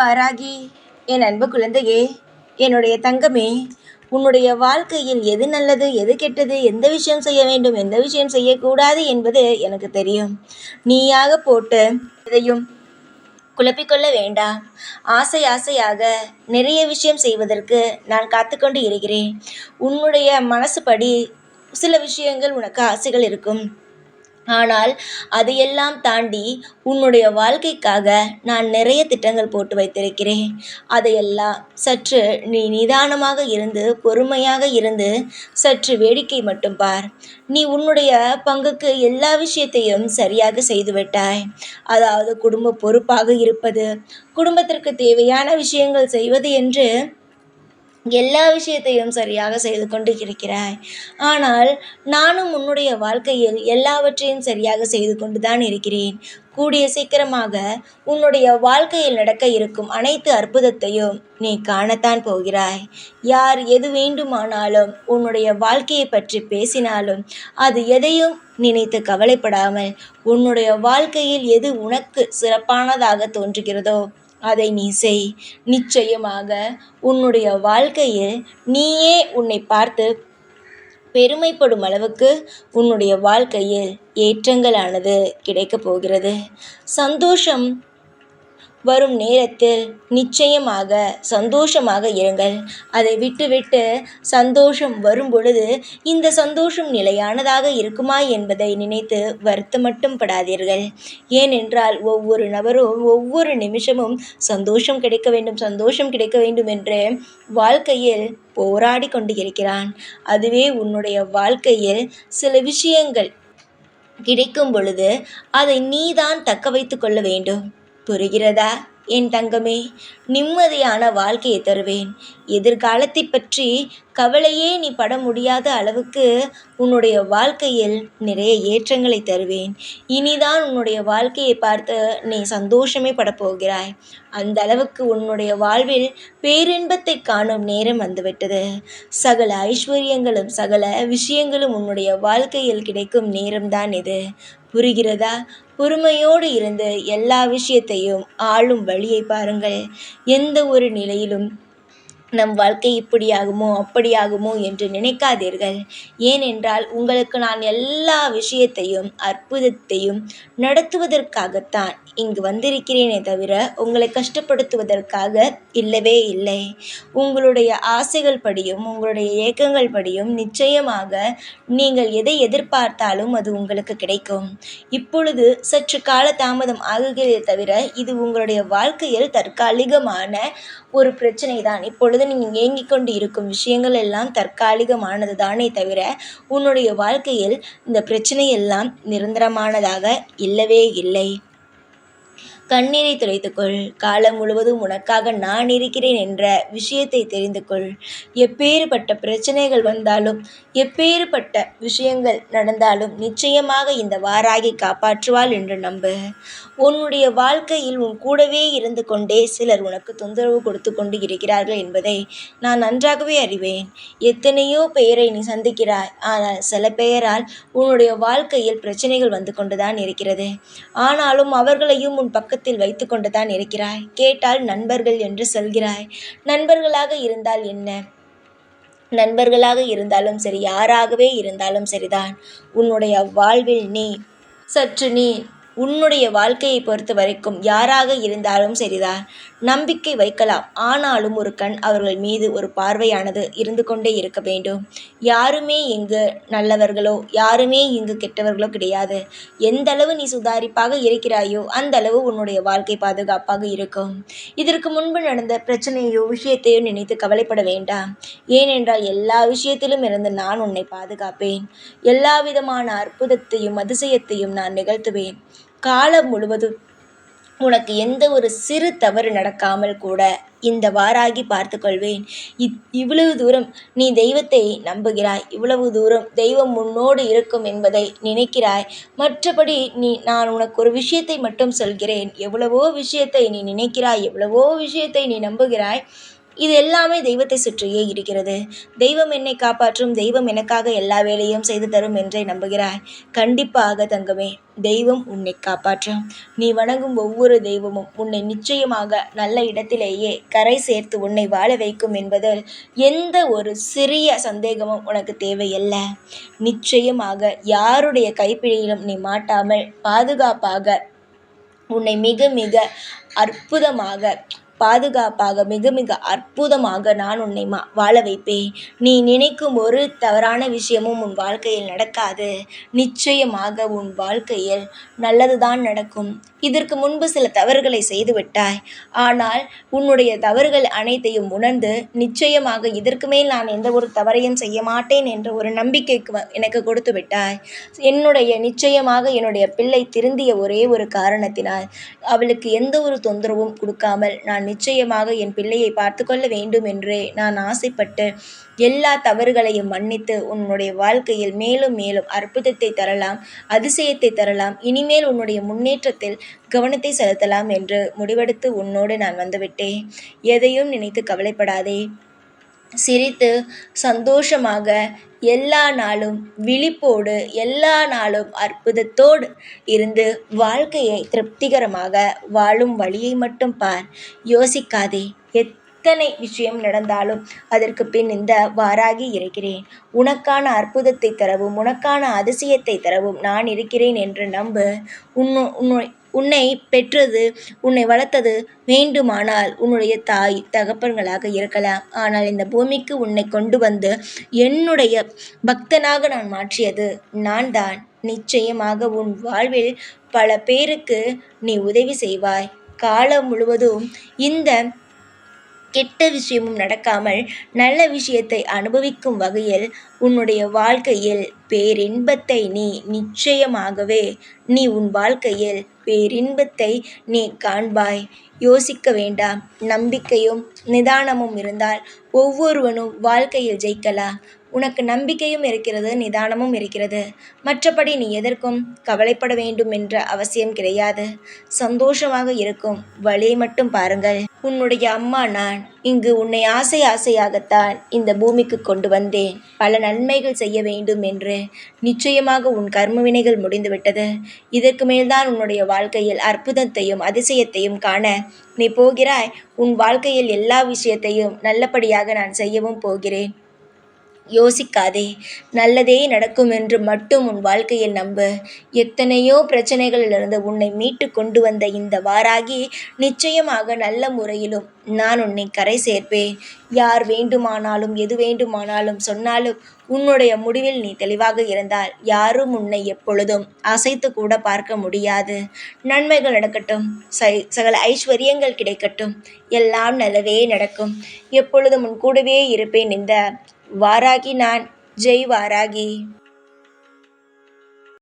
வாராகி. என் அன்பு குழந்தையே என்னுடைய தங்கமே உன்னுடைய வாழ்க்கையில் எது நல்லது எது கெட்டது எந்த விஷயம் செய்ய வேண்டும் எந்த விஷயம் செய்யக்கூடாது என்பது எனக்கு தெரியும். நீயாக போட்டு எதையும் குழப்பிக்கொள்ள வேண்டாம் ஆசை ஆசையாக நிறைய விஷயம் செய்வதற்கு நான் காத்துக்கொண்டு இருக்கிறேன். உன்னுடைய மனசுப்படி சில விஷயங்கள் உனக்கு ஆசைகள் இருக்கும். ஆனால் அதையெல்லாம் தாண்டி உன்னுடைய வாழ்க்கைக்காக நான் நிறைய திட்டங்கள் போட்டு வைத்திருக்கிறேன். அதையெல்லாம் சற்று நீ நிதானமாக இருந்து பொறுமையாக இருந்து சற்று வேடிக்கை மட்டும் பார். நீ உன்னுடைய பங்குக்கு எல்லா விஷயத்தையும் சரியாக செய்துவிட்டாய் அதாவது குடும்ப பொறுப்பாக இருப்பது குடும்பத்திற்கு தேவையான விஷயங்கள் செய்வது என்று எல்லா விஷயத்தையும் சரியாக செய்து கொண்டு இருக்கிறாய் ஆனால் நானும் உன்னுடைய வாழ்க்கையில் எல்லாவற்றையும் சரியாக செய்து கொண்டு தான் இருக்கிறேன். கூடிய சீக்கிரமாக உன்னுடைய வாழ்க்கையில் நடக்க இருக்கும் அனைத்து அற்புதத்தையும் நீ காணத்தான் போகிறாய். யார் எது வேண்டுமானாலும் உன்னுடைய வாழ்க்கையை பற்றி பேசினாலும் அது எதையும் நினைத்து கவலைப்படாமல் உன்னுடைய வாழ்க்கையில் எது உனக்கு சிறப்பானதாக தோன்றுகிறதோ அதை நீ செய். நிச்சயமாக உன்னுடைய வாழ்க்கையில் நீயே உன்னை பார்த்து பெருமைப்படும் அளவுக்கு உன்னுடைய வாழ்க்கையில் ஏற்றங்களானது கிடைக்கப் போகிறது. சந்தோஷம் வரும் நேரத்தில் நிச்சயமாக சந்தோஷமாக இருங்கள். அதை விட்டுவிட்டு சந்தோஷம் வரும் பொழுது இந்த சந்தோஷம் நிலையானதாக இருக்குமா என்பதை நினைத்து வருத்தம் மட்டும் படாதீர்கள். ஏனென்றால் ஒவ்வொரு நபரும் ஒவ்வொரு நிமிஷமும் சந்தோஷம் கிடைக்க வேண்டும் சந்தோஷம் கிடைக்க வேண்டும் என்று வாழ்க்கையில் போராடி கொண்டு இருக்கிறான் அதுவே உன்னுடைய வாழ்க்கையில் சில விஷயங்கள் கிடைக்கும் பொழுது அதை நீதான் தக்க வைத்து கொள்ள வேண்டும். புரிகிறதா? என் தங்கமே நிம்மதியான வாழ்க்கையை தருவேன். எதிர்காலத்தை பற்றி கவலையே நீ பட முடியாத அளவுக்கு உன்னுடைய வாழ்க்கையில் நிறைய ஏற்றங்களை தருவேன். இனிதான் உன்னுடைய வாழ்க்கையை பார்த்து நீ சந்தோஷமே படப்போகிறாய் அந்த அளவுக்கு உன்னுடைய வாழ்வில் பேரின்பத்தை காணும் நேரம் வந்துவிட்டது. சகல ஐஸ்வர்யங்களும் சகல விஷயங்களும் உன்னுடைய வாழ்க்கையில் கிடைக்கும் நேரம்தான் இது. புரிகிறதா? பொறுமையோடு இருந்து எல்லா விஷயத்தையும் ஆளும் வழியை பாருங்கள். எந்த ஒரு நிலையிலும் நம் வாழ்க்கை இப்படியாகுமோ அப்படியாகுமோ என்று நினைக்காதீர்கள். ஏனென்றால் உங்களுக்கு நான் எல்லா விஷயத்தையும் அற்புதத்தையும் நடத்துவதற்காகத்தான் இங்கு வந்திருக்கிறேனே தவிர உங்களை கஷ்டப்படுத்துவதற்காக இல்லவே இல்லை. உங்களுடைய ஆசைகள் படியும் உங்களுடைய ஏக்கங்கள் படியும் நிச்சயமாக நீங்கள் எதை எதிர்பார்த்தாலும் அது உங்களுக்கு கிடைக்கும். இப்பொழுது சற்று கால தாமதம் ஆகுகிறதே தவிர இது உங்களுடைய வாழ்க்கையில் தற்காலிகமான ஒரு பிரச்சனை தான் இப்பொழுது நீங்கள் ஏங்கிக் கொண்டு இருக்கும் விஷயங்கள் எல்லாம் தற்காலிகமானது தானே தவிர உன்னுடைய வாழ்க்கையில் இந்த பிரச்சனை எல்லாம் நிரந்தரமானதாக இல்லவே இல்லை. கண்ணீரை துடைத்துக்கொள். காலம் முழுவதும் உனக்காக நான் இருக்கிறேன் என்ற விஷயத்தை தெரிந்து கொள் எப்பேறுபட்ட பிரச்சனைகள் வந்தாலும் எப்பேறுபட்ட விஷயங்கள் நடந்தாலும் நிச்சயமாக இந்த வாராகி காப்பாற்றுவாள் என்று நம்பு. உன்னுடைய வாழ்க்கையில் உன் கூடவே இருந்து கொண்டே சிலர் உனக்கு தொந்தரவு கொடுத்து கொண்டு இருக்கிறார்கள் என்பதை நான் நன்றாகவே அறிவேன். எத்தனையோ பெயரை நீ சந்திக்கிறாய். ஆனால் சில பெயரால் உன்னுடைய வாழ்க்கையில் பிரச்சனைகள் வந்து கொண்டுதான் இருக்கிறது. ஆனாலும் அவர்களையும் உன் பக்கத்தில் பக்கத்தில் வைத்து கொண்டு தான் இருக்கிறாய். கேட்டால் நண்பர்கள் என்று சொல்கிறாய். நண்பர்களாக இருந்தால் என்ன? நண்பர்களாக இருந்தாலும் சரி யாராகவே இருந்தாலும் சரிதான். உன்னுடைய வாழ்வில் நீ சற்று நீ உன்னுடைய வாழ்க்கையை பொறுத்த வரைக்கும் யாராக இருந்தாலும் சரிதான். நம்பிக்கை வைக்கலாம். ஆனாலும் ஒரு கண் அவர்கள் மீது ஒரு பார்வையானது இருந்து கொண்டே இருக்க வேண்டும். யாருமே இங்கு நல்லவர்களோ யாருமே இங்கு கெட்டவர்களோ கிடையாது. எந்த அளவு நீ சுதாரிப்பாக இருக்கிறாயோ அந்த அளவு உன்னுடைய வாழ்க்கை பாதுகாப்பாக இருக்கும். இதற்கு முன்பு நடந்த பிரச்சனையோ விஷயத்தையோ நினைத்து கவலைப்பட வேண்டாம். ஏனென்றால் எல்லா விஷயத்திலும் இருந்து நான் உன்னை பாதுகாப்பேன். எல்லா விதமான அற்புதத்தையும் அதிசயத்தையும் நான் நிகழ்த்துவேன். காலம் முழுவதும் உனக்கு எந்த ஒரு சிறு தவறு நடக்காமல் கூட இந்த வாராகி பார்த்து கொள்வேன் இத் இவ்வளவு தூரம் நீ தெய்வத்தை நம்புகிறாய். இவ்வளவு தூரம் தெய்வம் முன்னோடு இருக்கும் என்பதை நினைக்கிறாய். மற்றபடி நீ நான் உனக்கு ஒரு விஷயத்தை மட்டும் சொல்கிறேன். எவ்வளவோ விஷயத்தை நீ நினைக்கிறாய். எவ்வளவோ விஷயத்தை நீ நம்புகிறாய். இது எல்லாமே தெய்வத்தை சுற்றியே இருக்கிறது. தெய்வம் என்னை காப்பாற்றும் தெய்வம் எனக்காக எல்லா வேலையும் செய்து தரும் என்றே நம்புகிறாய். கண்டிப்பாக தங்கமே தெய்வம் உன்னை காப்பாற்றும். நீ வணங்கும் ஒவ்வொரு தெய்வமும் உன்னை நிச்சயமாக நல்ல இடத்திலேயே கரை சேர்த்து உன்னை வாழ வைக்கும் என்பதில் எந்த ஒரு சிறிய சந்தேகமும் உனக்கு தேவையல்ல. நிச்சயமாக யாருடைய கைப்பிடியிலும் நீ மாட்டாமல் பாதுகாப்பாக உன்னை மிக மிக அற்புதமாக பாதுகாப்பாக மிக மிக அற்புதமாக நான் உன்னை மா வாழ வைப்பேன். நீ நினைக்கும் ஒரு தவறான விஷயமும் உன் வாழ்க்கையில் நடக்காது. நிச்சயமாக உன் வாழ்க்கையில் நல்லதுதான் நடக்கும். இதற்கு முன்பு சில தவறுகளை செய்துவிட்டாய் ஆனால் உன்னுடைய தவறுகள் அனைத்தையும் உணர்ந்து நிச்சயமாக இதற்கு மேல் நான் எந்த ஒரு தவறையும் செய்ய மாட்டேன் என்ற ஒரு நம்பிக்கைக்கு எனக்கு கொடுத்து விட்டாய். என்னுடைய நிச்சயமாக என்னுடைய பிள்ளை திருந்திய ஒரே ஒரு காரணத்தினால் அவளுக்கு எந்த ஒரு தொந்தரவும் கொடுக்காமல் நான் நிச்சயமாக என் பிள்ளையை பார்த்து கொள்ள வேண்டும் என்று நான் ஆசைப்பட்டு எல்லா தவறுகளையும் மன்னித்து உன்னுடைய வாழ்க்கையில் மேலும் மேலும் அற்புதத்தை தரலாம் அதிசயத்தை தரலாம் இனிமேல் உன்னுடைய முன்னேற்றத்தில் கவனத்தை செலுத்தலாம் என்று முடிவெடுத்து உன்னோடு நான் வந்துவிட்டேன். எதையும் நினைத்து கவலைப்படாதே. சிரித்து சந்தோஷமாக எல்லா நாளும் விழிப்போடு எல்லா நாளும் அற்புதத்தோடு இருந்து வாழ்க்கையை திருப்திகரமாக வாழும் வழியை மட்டும் பார். யோசிக்காதே எத்தனை விஷயம் நடந்தாலும் அதற்கு பின் இந்த வாராகி இருக்கிறேன். உனக்கான அற்புதத்தை தரவும் உனக்கான அதிசயத்தை தரவும் நான் இருக்கிறேன் என்று நம்பு. உன்னு உன்னை உன்னை பெற்றது உன்னை வளர்த்தது வேண்டுமானால் உன்னுடைய தாய் தகப்பன்களாக இருக்கலாம். ஆனால் இந்த பூமிக்கு உன்னை கொண்டு வந்து என்னுடைய பக்தனாக நான் மாற்றியது நான் தான் நிச்சயமாக உன் வாழ்வில் பல பேருக்கு நீ உதவி செய்வாய். காலம் முழுவதும் இந்த கெட்ட விஷயமும் நடக்காமல் நல்ல விஷயத்தை அனுபவிக்கும் வகையில் உன்னுடைய வாழ்க்கையில் பேரின்பத்தை நீ நிச்சயமாகவே நீ உன் வாழ்க்கையில் பேரின்பத்தை நீ காண்பாய். யோசிக்க வேண்டாம். நம்பிக்கையும் நிதானமும் இருந்தால் ஒவ்வொருவனும் வாழ்க்கையில் ஜெயிக்கலாம். உனக்கு நம்பிக்கையும் இருக்கிறது நிதானமும் இருக்கிறது. மற்றபடி நீ எதற்கும் கவலைப்பட வேண்டும் என்ற அவசியம் கிடையாது. சந்தோஷமாக இருக்கும். வழியை மட்டும் பாருங்கள். உன்னுடைய அம்மா நான். இங்கு உன்னை ஆசை ஆசையாகத்தான் இந்த பூமிக்கு கொண்டு வந்தேன். பல நன்மைகள் செய்ய வேண்டும் என்று நிச்சயமாக உன் கர்ம வினைகள் முடிந்துவிட்டது. இதற்கு மேல்தான் உன்னுடைய வாழ்க்கையில் அற்புதத்தையும் அதிசயத்தையும் காண நீ போகிறாய். உன் வாழ்க்கையில் எல்லா விஷயத்தையும் நல்லபடியாக நான் செய்யவும் போகிறேன். யோசிக்காதே. நல்லதே நடக்கும் என்று மட்டும் உன் வாழ்க்கையில் நம்பு. எத்தனையோ பிரச்சனைகளிலிருந்து உன்னை மீட்டு கொண்டு வந்த இந்த வாராகி நிச்சயமாக நல்ல முறையிலும் நான் உன்னை கரை சேர்ப்பேன். யார் வேண்டுமானாலும் எது வேண்டுமானாலும் சொன்னாலும் உன்னுடைய முடிவில் நீ தெளிவாக இருந்தால் யாரும் உன்னை எப்பொழுதும் அசைத்து கூட பார்க்க முடியாது. நன்மைகள் நடக்கட்டும். சகல ஐஸ்வர்யங்கள் கிடைக்கட்டும். எல்லாம் நல்லவே நடக்கும். எப்பொழுதும் உன் கூடவே இருப்பேன் இந்த வாராகி நான். ஜெய் வாராகி.